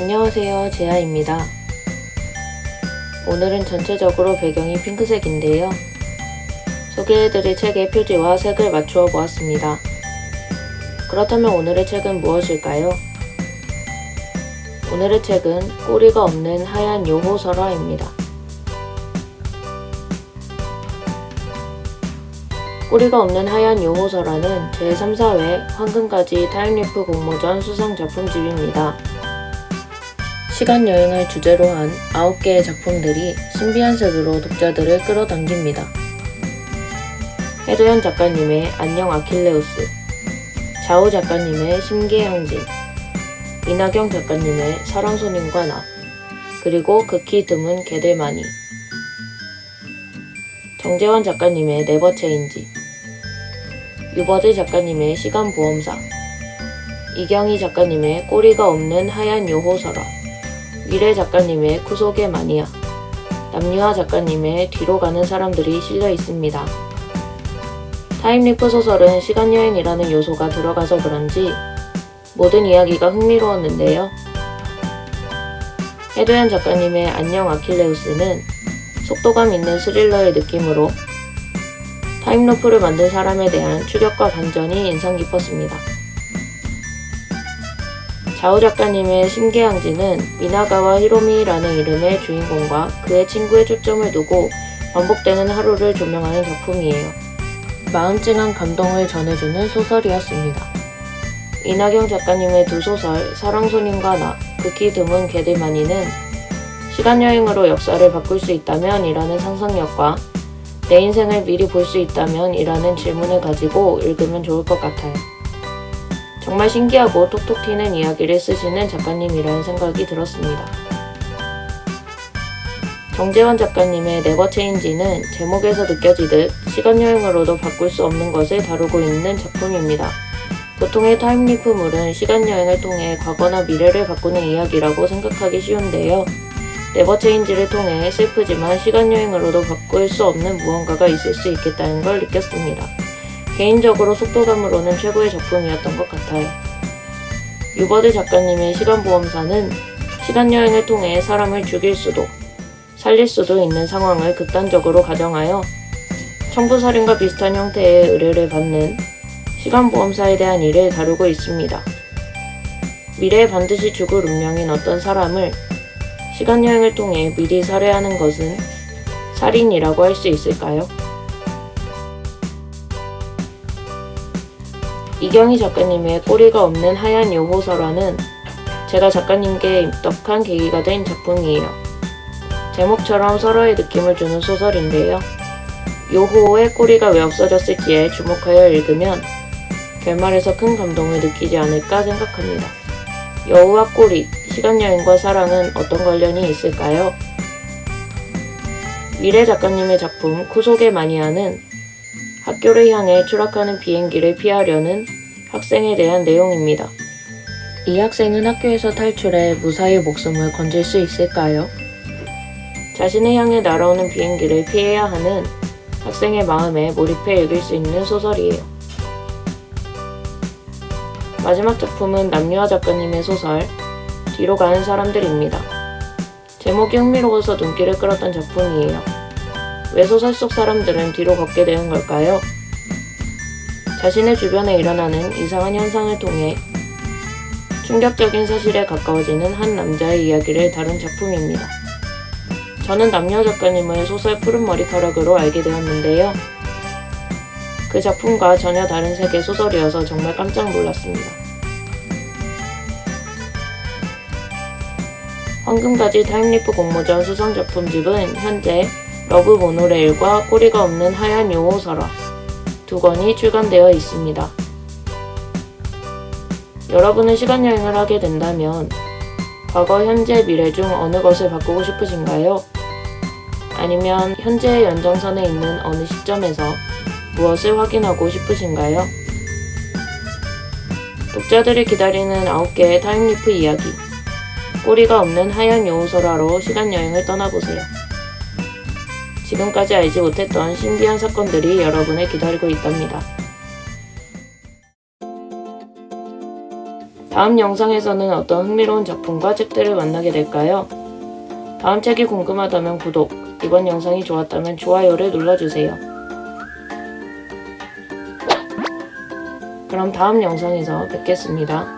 안녕하세요. 제아입니다. 오늘은 전체적으로 배경이 핑크색인데요. 소개해드릴 책의 표지와 색을 맞추어 보았습니다. 그렇다면 오늘의 책은 무엇일까요? 오늘의 책은 꼬리가 없는 하얀 요호 설화입니다. 꼬리가 없는 하얀 요호설화는 제3사회 황금가지 타임리프 공모전 수상 작품집입니다. 시간 여행을 주제로 한 9개의 작품들이 신비한 색으로 독자들을 끌어당깁니다. 해도현 작가님의 안녕 아킬레우스, 자우 작가님의 심계양진, 이나경 작가님의 사랑소년과 나, 그리고 극히 드문 게들마니, 정재환 작가님의 네버체인지, 유버드 작가님의 시간보험사, 이경희 작가님의 꼬리가 없는 하얀 요호설화, 미래 작가님의 구속의 마니아, 남유아 작가님의 뒤로 가는 사람들이 실려 있습니다. 타임리프 소설은 시간여행이라는 요소가 들어가서 그런지 모든 이야기가 흥미로웠는데요. 해도현 작가님의 안녕 아킬레우스는 속도감 있는 스릴러의 느낌으로 타임루프를 만든 사람에 대한 추격과 반전이 인상 깊었습니다. 자우 작가님의 신계양지는 미나가와 히로미라는 이름의 주인공과 그의 친구의 초점을 두고 반복되는 하루를 조명하는 작품이에요. 마음 찡한 감동을 전해주는 소설이었습니다. 이나경 작가님의 두 소설 사랑소님과 나, 극히 드문 개들마니는 시간여행으로 역사를 바꿀 수 있다면 이라는 상상력과 내 인생을 미리 볼 수 있다면 이라는 질문을 가지고 읽으면 좋을 것 같아요. 정말 신기하고 톡톡 튀는 이야기를 쓰시는 작가님이라는 생각이 들었습니다. 정재원 작가님의 네버 체인지는 제목에서 느껴지듯 시간여행으로도 바꿀 수 없는 것을 다루고 있는 작품입니다. 보통의 타임리프물은 시간여행을 통해 과거나 미래를 바꾸는 이야기라고 생각하기 쉬운데요. 네버 체인지를 통해 슬프지만 시간여행으로도 바꿀 수 없는 무언가가 있을 수 있겠다는 걸 느꼈습니다. 개인적으로 속도감으로는 최고의 작품이었던 것 같아요. 유버드 작가님의 시간보험사는 시간여행을 통해 사람을 죽일 수도, 살릴 수도 있는 상황을 극단적으로 가정하여 청부살인과 비슷한 형태의 의뢰를 받는 시간보험사에 대한 일을 다루고 있습니다. 미래에 반드시 죽을 운명인 어떤 사람을 시간여행을 통해 미리 살해하는 것은 살인이라고 할 수 있을까요? 이경희 작가님의 꼬리가 없는 하얀 요호설화는 제가 작가님께 입덕한 계기가 된 작품이에요. 제목처럼 서로의 느낌을 주는 소설인데요. 요호의 꼬리가 왜 없어졌을지에 주목하여 읽으면 결말에서 큰 감동을 느끼지 않을까 생각합니다. 여우와 꼬리, 시간여행과 사랑은 어떤 관련이 있을까요? 미래 작가님의 작품 쿠속의 마니아는 학교를 향해 추락하는 비행기를 피하려는 학생에 대한 내용입니다. 이 학생은 학교에서 탈출해 무사히 목숨을 건질 수 있을까요? 자신을 향해 날아오는 비행기를 피해야 하는 학생의 마음에 몰입해 읽을 수 있는 소설이에요. 마지막 작품은 남유아 작가님의 소설 뒤로 가는 사람들입니다. 제목이 흥미로워서 눈길을 끌었던 작품이에요. 왜 소설 속 사람들은 뒤로 걷게 되는 걸까요? 자신의 주변에 일어나는 이상한 현상을 통해 충격적인 사실에 가까워지는 한 남자의 이야기를 다룬 작품입니다. 저는 남녀 작가님을 소설 푸른 머리카락으로 알게 되었는데요. 그 작품과 전혀 다른 세계 소설이어서 정말 깜짝 놀랐습니다. 황금가지 타임리프 공모전 수상 작품집은 현재 러브 모노레일과 꼬리가 없는 하얀 요호설화 두 권이 출간되어 있습니다. 여러분은 시간여행을 하게 된다면 과거, 현재, 미래 중 어느 것을 바꾸고 싶으신가요? 아니면 현재의 연장선에 있는 어느 시점에서 무엇을 확인하고 싶으신가요? 독자들이 기다리는 9개의 타임리프 이야기 꼬리가 없는 하얀 요호설화로 시간여행을 떠나보세요. 지금까지 알지 못했던 신비한 사건들이 여러분을 기다리고 있답니다. 다음 영상에서는 어떤 흥미로운 작품과 책들을 만나게 될까요? 다음 책이 궁금하다면 구독, 이번 영상이 좋았다면 좋아요를 눌러주세요. 그럼 다음 영상에서 뵙겠습니다.